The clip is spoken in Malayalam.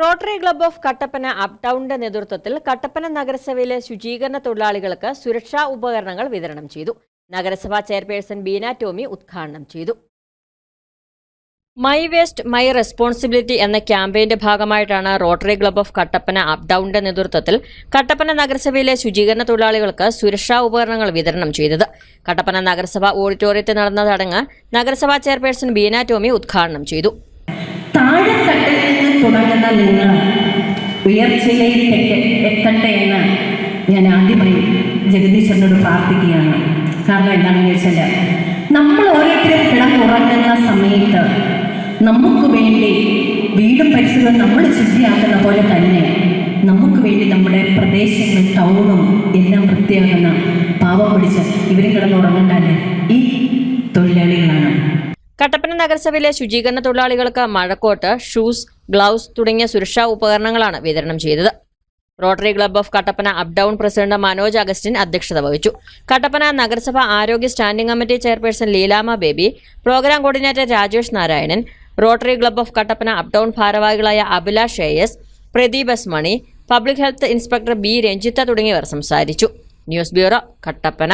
റോട്ടറി ക്ലബ്ബ് ഓഫ് കട്ടപ്പന അപ്ടൌണിന്റെ നേതൃത്വത്തിൽ കട്ടപ്പന നഗരസഭയിലെ ശുചീകരണ തൊഴിലാളികൾക്ക് സുരക്ഷാ ഉപകരണങ്ങൾ വിതരണം ചെയ്തു. നഗരസഭാ ചെയർപേഴ്സൺ ബീന ടോമി ഉദ്ഘാടനം ചെയ്തു. മൈ വേസ്റ്റ് മൈ റെസ്പോൺസിബിലിറ്റി എന്ന ക്യാമ്പയിന്റെ ഭാഗമായിട്ടാണ് റോട്ടറി ക്ലബ്ബ് ഓഫ് കട്ടപ്പന അപ്ഡൌണിന്റെ നേതൃത്വത്തിൽ കട്ടപ്പന നഗരസഭയിലെ ശുചീകരണ തൊഴിലാളികൾക്ക് സുരക്ഷാ ഉപകരണങ്ങൾ വിതരണം ചെയ്തത്. കട്ടപ്പന നഗരസഭ ഓഡിറ്റോറിയത്തിൽ നടന്ന ചടങ്ങ് നഗരസഭാ ചെയർപേഴ്സൺ ബീന ടോമി ഉദ്ഘാടനം ചെയ്തു. നിന്ന് തുടങ്ങുന്ന നിങ്ങൾ ഉയർച്ചയിലേക്ക് എത്തട്ടെ എന്ന് ഞാൻ ആദ്യമായി ജഗദീശ്വരനോട് പ്രാർത്ഥിക്കുകയാണ്. കാരണം എന്താണെന്ന് ചോദിച്ചാൽ നമ്മൾ ഓരോരുത്തരും കിടന്നുറങ്ങുന്ന സമയത്ത് നമുക്ക് വേണ്ടി വീടും പരിസരവും നമ്മൾ ശുചിയാക്കുന്ന പോലെ തന്നെ നമുക്ക് വേണ്ടി നമ്മുടെ പ്രദേശങ്ങളും ടൗണും എല്ലാം വൃത്തിയാക്കുന്ന പാവം പിടിച്ച് ഇവരും കിടന്നുറങ്ങണ്ടല്ലേ? ഈ തൊഴിലാളികളാണ്. കട്ടപ്പന നഗരസഭയിലെ ശുചീകരണ തൊഴിലാളികൾക്ക് മഴക്കോട്ട് ഷൂസ് ഗ്ലൗസ് തുടങ്ങിയ സുരക്ഷാ ഉപകരണങ്ങളാണ് വിതരണം ചെയ്തത്. Rotary club of Kattappana up down president Manoj Augustine അധ്യക്ഷത വഹിച്ചു. കട്ടപ്പന നഗരസഭ ആരോഗ്യ standing committee chairperson Leelamma Baby programme coordinator Rajesh Narayanan rotary club of Kattappana up down ഭാരവാഹികളായ Abhilash Sheyas Pradeep S Mani public health inspector B Ranjitha തുടങ്ങിയവർ സംസാരിച്ചു. News bureau Kattappana